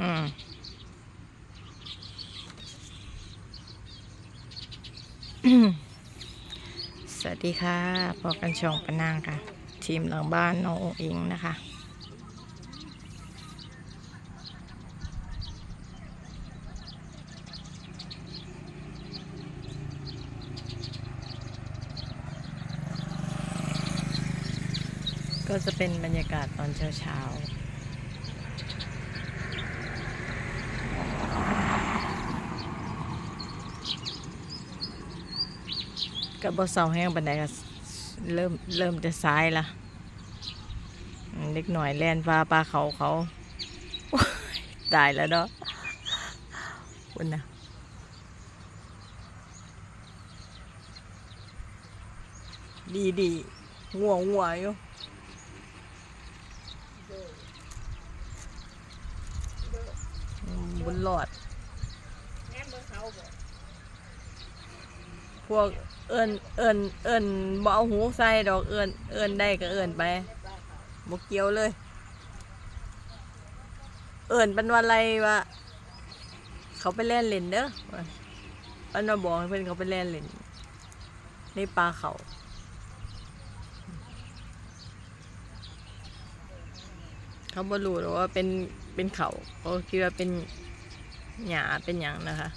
อืมสวัสดีค่ะพอกันชองปนางค่ะ ทีมหลังบ้านน้องอิงนะคะ ก็จะเป็นบรรยากาศตอนเช้าเช้าๆ กับบเสาแห้งบันไดก็เริ่มเริ่มจะซ้ายละเล็กหน่อยแล่นฟ้าปลาเขาเขาตายแล้วเนาะคุณนะดีดีงัวงัวงอยู่บุญหลอดพวก เอิญเอิญเอิญบ่เอาหูใส่ดอกเอิญเอิญได้ก็เอิญไปบ่เกี่ยวเลย เอิญเป็นวันอะไรวะเขาไปเล่นเล่นเด้อปันมาบอกให้เพื่อนเขาไปเล่นเล่นในป่าเขาเขาบ่รู้หรอกว่าเป็นเป็นเขาเขาคิดว่าเป็นหญ้าเป็นหยังนะคะ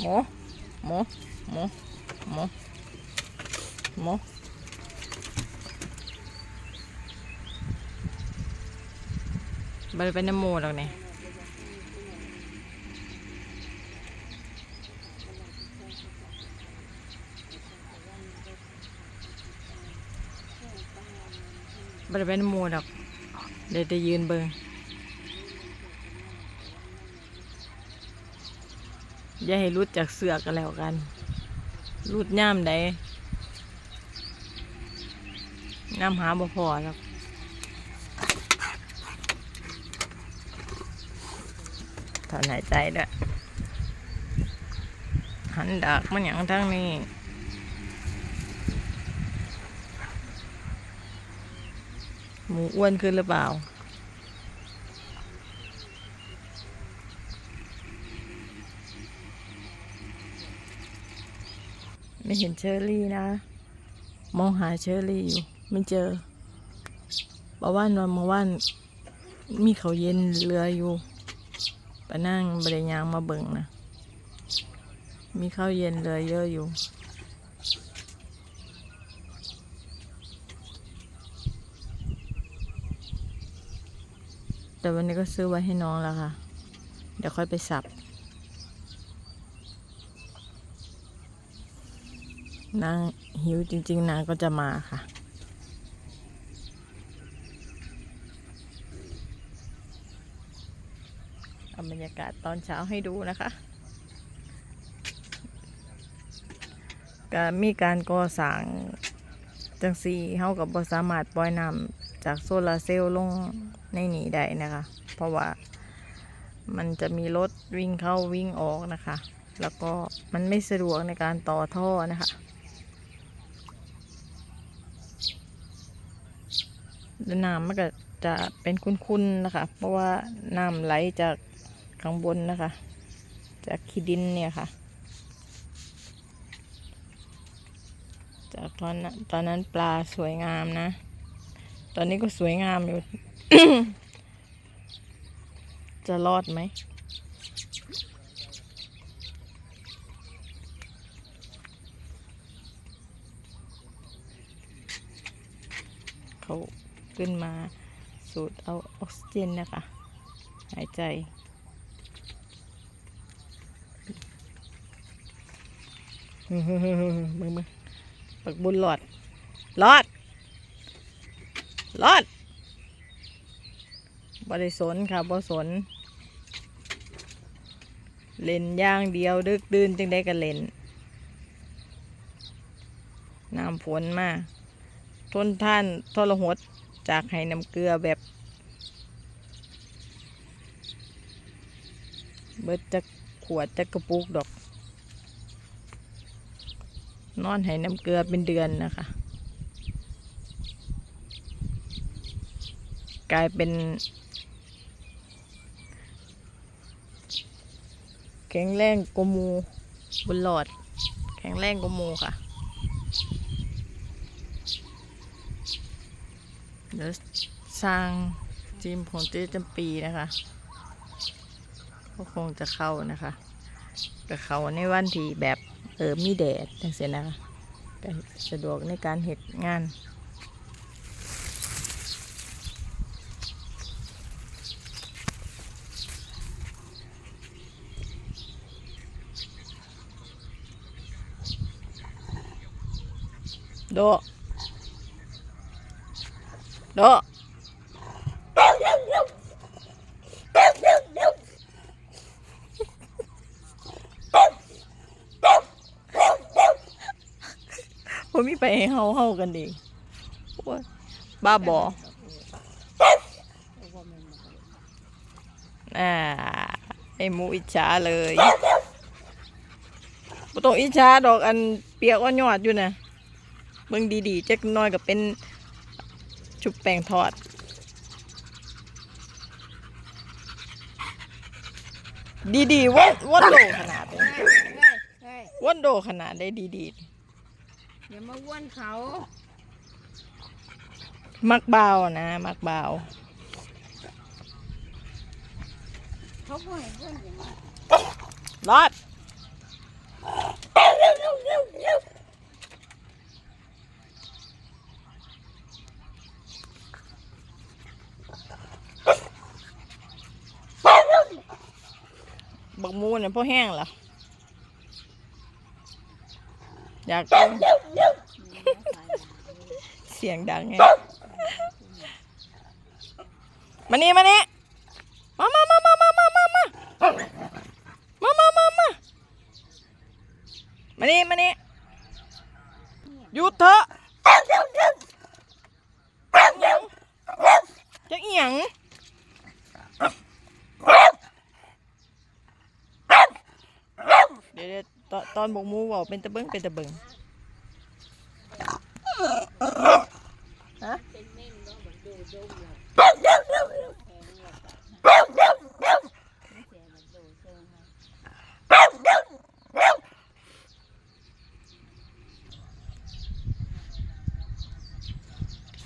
หมูหมูหมูหมูหมูบริเป็นน้ำหมูหรอกเนี่ยบริเป็นน้ำหมูหรอกเดี๋ยวจะยืนเบิง อย่าให้รุดจากเสือกันแล้วกัน รุดย่ามใดน้ำหาบ่พอหรอกถอนหายใจด้วยหันดักมันอย่างทั้งนี้หมูอ้วนขึ้นหรือเปล่า ไม่เห็นเชอรี่นะ มองหาเชอรี่อยู่ ไม่เจอบอกว่านวันมาว่านมีเขาวเย็นเรืออยู่ไปนั่งบริยางมาเบิ่งนะ มีข้าวเย็นเรือเยอะอยู่ แต่วันนี้ก็ซื้อไว้ให้น้องแล้วค่ะ เดี๋ยวค่อยไปสับ นางหิวจริง ๆ นางก็จะมาค่ะ เอาบรรยากาศตอนเช้าให้ดูนะคะก็มีการก่อสร้างจังสีเฮากับ่สามารถปล่อยน้ำจากโซลาร์เซลล์ลงในนี้ได้นะคะ เพราะว่ามันจะมีรถวิ่งเข้าวิ่งออกนะคะ แล้วก็มันไม่สะดวกในการต่อท่อนะคะ แล้วน้ำมันก็จะเป็นคุ้นๆนะคะ เพราะว่าน้ำไหลจากข้างบนนะคะ จากขี้ดินเนี่ยค่ะ จากตอนนั้นตอนนั้นปลาสวยงามนะ ตอนนี้ก็สวยงามอยู่ จะรอดไหมเขา ขึ้นมา สูดเอาออกซิเจนนะคะ หายใจ มึงมึงปักบุญหลอดหลอดหลอดบริสนค่ะบริสน เล่นย่างเดียวดึกดื่นจึงได้กันเล่นน้ำฝนมาทนท่านทรหด จากให้น้ำเกลือแบบ เบิดจะขวดจะกระปุกดอก นอนให้น้ำเกลือเป็นเดือนนะคะ กลายเป็น แข็งแรงกมูบนหลอด แข็งแรงกมูค่ะ เดี๋ยวสร้างจิมของเจ๊จำปีนะคะก็คงจะเข้านะคะกับเขาในวันที่แบบเออมีแดดจังเสียนะคะสะดวกในการเหตุงานโด โดผมมีไปเฮาเฮากันเองบ้าบออ่าไอหมูอิจฉาเลยบ่ต้องอิจฉาดอกอันเปียกอ่อนยอดอยู่นะเบิ่งดีๆจักหน้อยก็เป็น ชุบแป้งทอด ดีๆวันวันโดขนาดเลยเฮ้ยเฮ้ยวันโดขนาดได้ดีอย่ามาว้วนเขาๆมักเบานะ มักเบาเขาก็ให้ว้วนอย่างนี้ รอด บักมูเนี่ยพ่อแห้งเหรออยากกินเสียงดังไงมานี่มานี่ เด้อตอนตอนบกมูว่กเป็นตะเบิงเป็นตะเบิงฮะ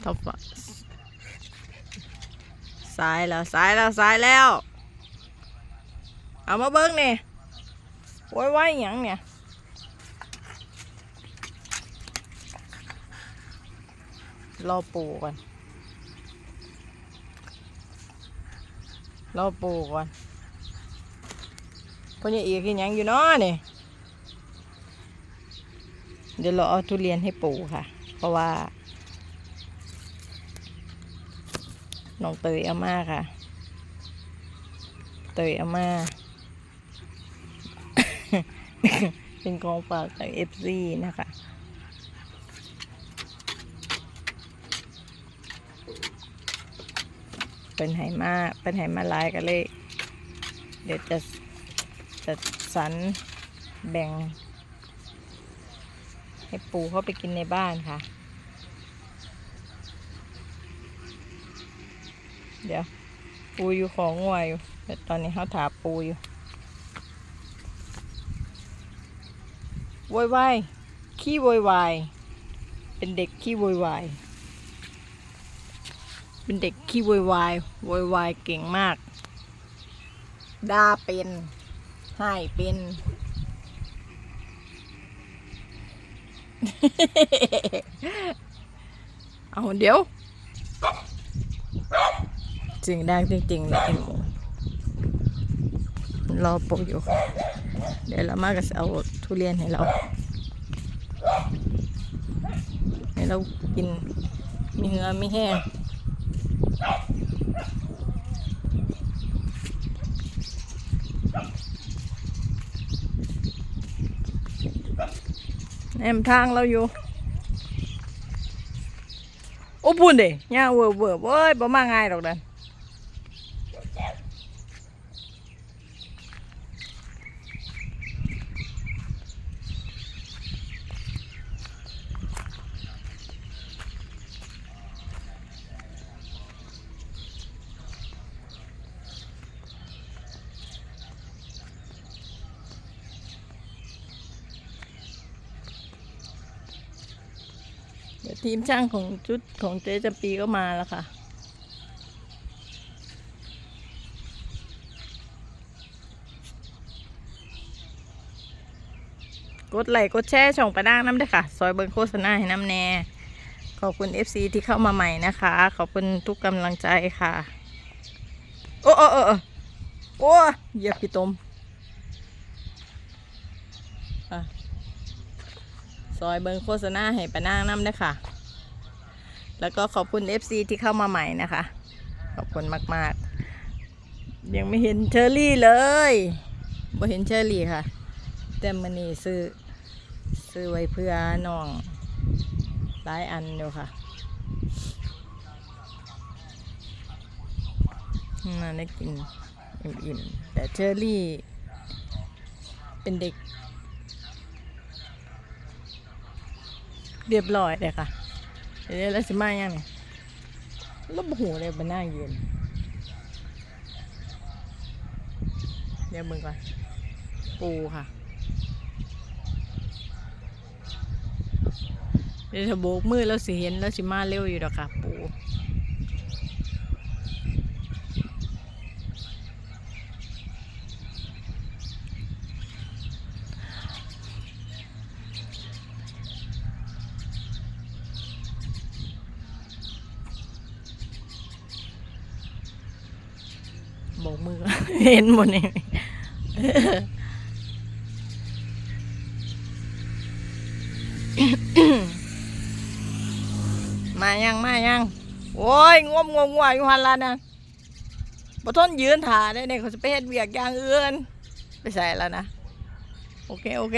ตบซ้ายแล้วซ้ายแล้วซ้ายแล้ว เอามาเบิ้งนี่ ว้ยว้ายหยังเนี่ยรอปูก่อนรอปูก่อนพ่อใหญ่อีกยังอยู่เนาะนี่เดี๋ยวเราเอาทุเรียนให้ปูค่ะ เพราะว่าน้องเตยเอามาค่ะ เตยเอามา เป็นกองฝากจากเอฟซีนะคะเป็นไหมาเป็นไหมาลายกันเลย เดี๋ยวจะจะสรรแบ่ง ให้ปูเข้าไปกินในบ้านค่ะ เดี๋ยวปูอยู่ของงัวอยู่แต่ตอนนี้เขาถาปูอยู่ โวยวายขี้โวยวายเป็นเด็กขี้โวยวายเป็นเด็กขี้โวยวายโวยวายเก่งมากด่าเป็นให้เป็นเอาเดี๋ยวเสียงดังจริงๆเลยไอ้หมูรอปลูกอยู่ เดี๋ยวเรามาก็จะเอา ทุเรียนให้เรา ให้เรากิน มีเหือมีแห้งแอมทางเราอยู่ โอ้พุ่นเด้ย่าเวอร์เวอร์เว้ยบ่มาง่ายดอกเดี๋ย ทีมช่างของชุดของเจ๊จำปีก็มาแล้วค่ะ กดไลค์กดแชร์ช่องประด้างน้ำด้วยค่ะ ซอยเบิงโฆษณาให้น้ำแน่ ขอบคุณ FC ที่เข้ามาใหม่นะคะ ขอบคุณทุกกำลังใจค่ะ โอ้โอ้โอ้โอ้เหยียบพี่ตมอซอยเบิงโฆษณาให้ประนางน้ำด้วยค่ะ แล้วก็ขอบคุณ FC ที่เข้ามาใหม่นะคะ ขอบคุณมาก ๆ ยังไม่เห็นเชอรี่เลยบ่เห็นเชอรี่ค่ะ แต่มันนี่ซื้อซื้อไว้เพื่อน้องหลายอันอยู่ค่ะน่าได้กินอิ่มๆ แต่เชอรี่ เป็นเด็ก เรียบร้อยเลยค่ะ เดี๋ยวแล้วสิมายังไงแลบหูเลยบนหน้าเย็น เดี๋ยวมึงก่อน ปูค่ะ เดี๋ยวถ้าโบกมือแล้วสิเห็นแล้วสิมาเร็วอยู่ดอกค่ะ ปู โบกมือ เห็นหมดเลยมายังมายังโอ้ยงมงมงวอยู่หันละนะบ่ทนยืนถ่าได้เนี่ยเขาจะไปเฮ็ดเวียกอย่างอื่นไปใส่แล้วนะโอเคโอเค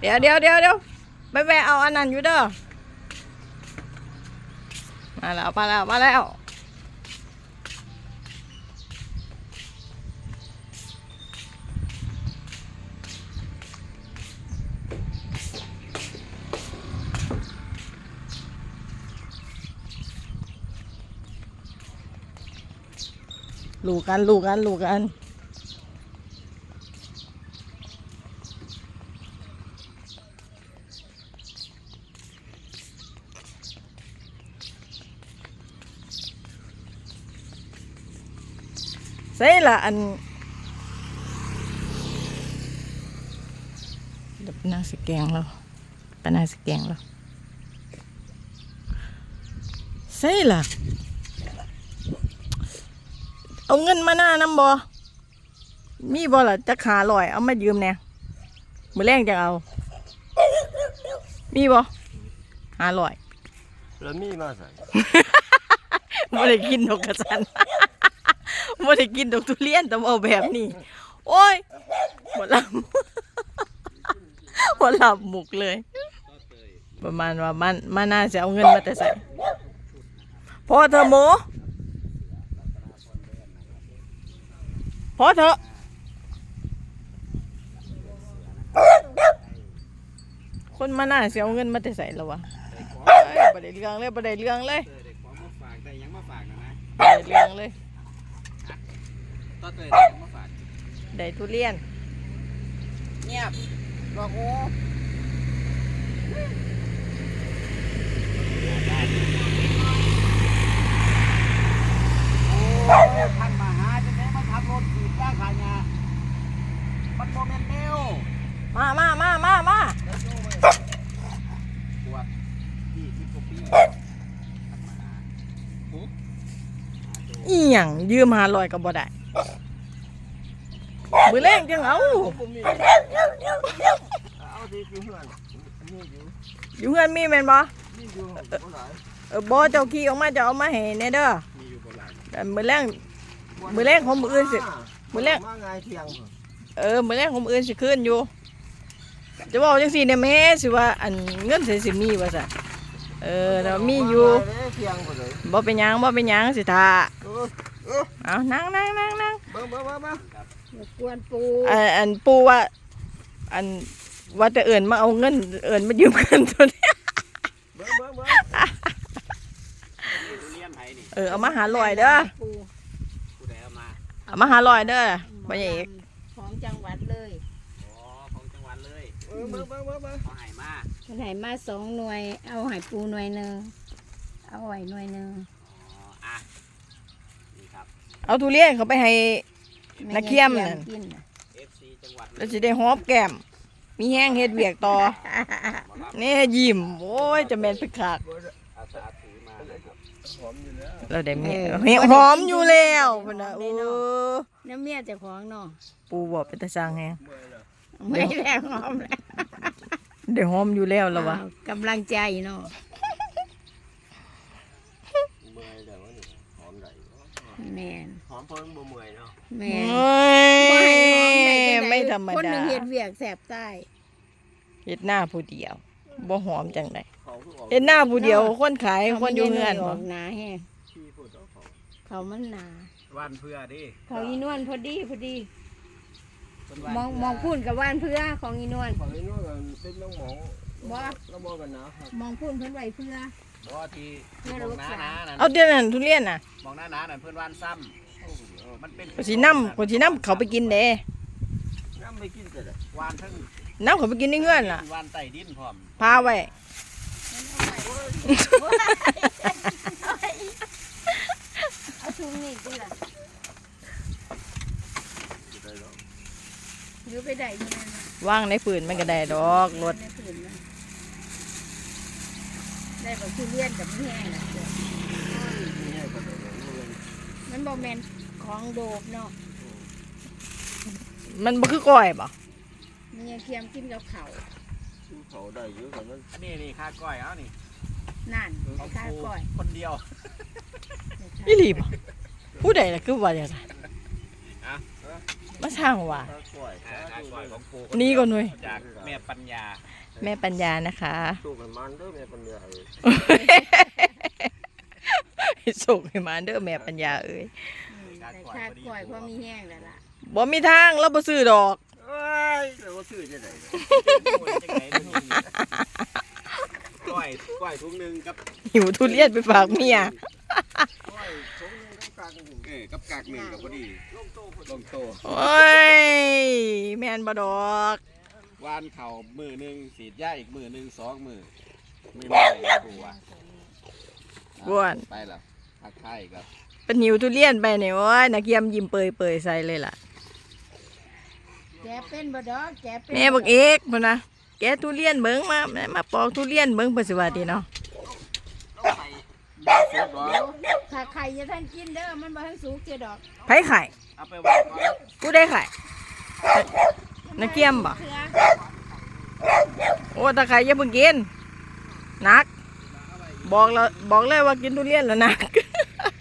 เดี๋ยวเดี๋ยวเดี๋ยวเดี๋ยวไปแวะเอาอันนั้นอยู่เด้อมาแล้วมาแล้วมาแล้ว ลูกกันลูกกันลูกกัน ใส่ละอันเดี๋ยวปนาสแกงแล้วปนาสแกงแล้วใส่ละ เอาเงินมาหน้านำบ่มีบ่ล่ะจะขาลอย เอามายืมแหน่มือแรงจะเอา มีบ่หาลอย แล้วมีมาใส่บ่ได้กินดอกกระสันบ่ได้กินดอกทุเรียนแต่เอาแบบนี้ โอ้ยหัวลำหัวลำหมุกเลย ประมาณว่ามันมาน่าจะเอาเงินมาแต่ใส่พอเธอะหมู อเถอะคนมาน่าจะเอาเงินมาแต่ใส่แล้ววะเอ้ยบ่ได้เรื่องเลยบ่ได้เรื่องเลยเตยเด็กขอมาฝากได้หยังมาฝากนะนะบ่ได้เรื่องเลย ต่อเตยเด็กของมาฝากได้ทุเรียน เงียบบอกโอ้โอ้ท่านมาหาจะได้มาทำรถขีดจ้างขายงามันโมเมนต์เร็ว มามามามามาปวดยี่สิบกว่าปีอีหยังยืมหาลอยก็บ่ได้มือแรงจังเอาผมมีเอาดีคือเพื่อนนี่อยู่อยู่เพื่อนมีแม่นบ่นี่อยู่บ่หลายเออบ่เจ้าขี้ออกมาจะเอามาให้แน่เด้อมีอยู่บ่หลายแต่มือแรงมื้อแรกของมื้ออื่นสิมื้อแรกมาไงเที่ยงเออมือแรงผมอื่นสิขึ้นอยู่ จะบอกจังซี่เนี่ยแม่สิว่าอันเงินเสียสิมีว่าซะเออเรามีอยู่เพียงบ่เลยบ่เป็นหยังบ่เป็นหยังสิท่าเออเออเอานั่งนั่งนั่งนั่งเบิ่งเบิ่งเบิ่งเบิ่งอย่ากวนปูอันอันปูว่า อันว่าแต่เอิญมาเอาเงิน เอิญมายืมเงินตัวเนี้ยเบิ่งเบิ่งเบิ่งทุเรียนไผนี่เออเอามาหาลอยเด้อปูผู้ใดเอามาเอามาหาลอยเด้อพ่อใหญ่เอก ของจังหวัดเลย อ๋อของจังหวัดเลย เบิ่งเบิ่งเบิ่งเบิ่งเบิ่งเขาให้มาคนไหนมาสองหน่วย เอาใหายปูหน่วยหนึ่งเอาไหวหน่วยหนึ่งอ๋ออะนี่ครับ เอาทุเรียนเขาไปให้ นักเขี้ยมน่ะกินน่ะ FC จังหวัดแล้วยสิได้หอมแก้ม มีแห้งเฮ็ดเวียกต่อมารับนี่ยิ้ม โอ้ยจะแม่นไปขากอาสาถือมานะครับเราได้เมียเฮ้ยหอมอยู่แล้วพุ่นน่ะเออน้ำเมียเจ้าของเนาะปูบอกเป็นตาสร้างแฮง ไม่แรงหอมแล้วได้หอมอยู่แล้วแล้ววะอ้าวกำลังใจเนาะเมื่อยแล้ววะนี่หอมได้แมนหอมเพิ่งบ่เมื่อยเนาะแมโอ้นบ่ให้หอมได้ยจังใดไม่ธรรมคนหดานึ่งเฮ็ดเวียกแสบใต้เฮ็ดหน้าผู้เดียวบ่หอมจังไดเขาคือออกเฮ็ดหน้าผู้เดียวคนขายคนอยู่เฮือนอบ่อกหนาแห้งที่พูดเอาเขาเขามันหนาวันเพื่อดิเขาอีนวลพอดีพอดีเพิ่นว่ามองมองพูนกับว่านเพื่อของอีนวล ฝั่งนี้นู่นก็เป็นน้องหมอบ่แล้วมองกันนะครับมองพูนเพิ่นไว้เพื่อ บ่ที่เพื่อมลูองกหน้าสาวหนานั่นเอาเดี๋ยวนั้นทุเรียนน่ะมองหน้าหนานั่นเพิ่นวานซ้ำมันเป็นก็สินำก็สินำเขาไปกินเด้น้ำไม่กินก็ได้วานทั้งนำเขาไปกินในเฮือนล่ะวานใต้ดินพร้อมพาไว้ เอาถุงนี่ดิล่ะ ได้หรอก ห รือไปได้ที่นั่นน่ะวางในฝืนมันก็ได้ดอกรถในผืนมันได้บอกทุเรียนกับแห้งน่ะเด้อนี่ให้ก็ได้เลยมันบ่แม่นของโดบเนาะมันบ่คือก้อยบ่มันยังเคียมกินกับเขาวกินเขาได้เยอะกว่านั้นนี่นี่ค่าก้อยเอานี่นั่นของข้าครูก้อย คนเดียวอีหลีบ่ผู้ใดล่ะคือว่าอย่างไรอะ มาสร้างว่าถ้ากล้วยค่าถ้าค่าดูก้อยเลขยองครูนี่ก่อนหน่อย จากแม่ปัญญาแม่ปัญญานะคะ สู้กันมันเด้อแม่ปัญญาเอ้ยส่งให้มาเด้อแม่ปัญญาเอ้ยแต่ข้าก้อยเพราะมีแห้งแล้วล่ะบ่มีทางเราบ่ซื้อดอก เอ้ยแล้วว่าชื่อจะไหนโอ้ยจังไหนนี่ก้อยก้อยถุงหนึงกับหิวทุเรียนไปฝากเมีย กล้วยสงนึงต้อง การกันอยู่เออกับกากหนึ่งกับพอดีลงโตพอลดีงโตโอ้ย แม่นบ่ดอกวานเข่ามือหนึ่งสีดยาอีกมือหนึ่งสองมือมือหนึ่งตัวบ้วนไปแล้วทักทายครับเป็นหิวทุเรียนไปเนี่ยโอ้ยนักเยี่ยมยิ้มเปยเปยๆใส่เลยล่ะแกเป็นบ่ดอกแกเป็นแม่บอกเอกพุ่นนะแกทุเรียนเบิ่งมาแม่มาปอกทุเรียนเบิ่งเพิ่นสิว่าดีเนาะ เสร็จบ่ถ้าใครจะท่านกินเด้อมันบ่ทันสุกเจดอกไผไข่เอาไปวางก่อนกูได้ไข่นักเกี่ยมบ่เพื่อโอ้ตาไข่อย่าเพิ่งกินหนัก บอกแล้วบอกเลยว่ากินทุเรียนแล้วหนัก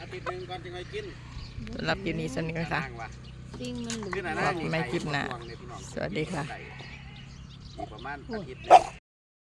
อาทิตย์หนึงก่อนจึงไปกินสำหรับคลิปนี้สวัสดีค่ะ นั่งว่ะสิ่งมันหลุดขึ้นหน้าขอบคุณแม่คลิปน้าใส่สวัสดีค่ะ อีกประมาณอาทิตย์หนึง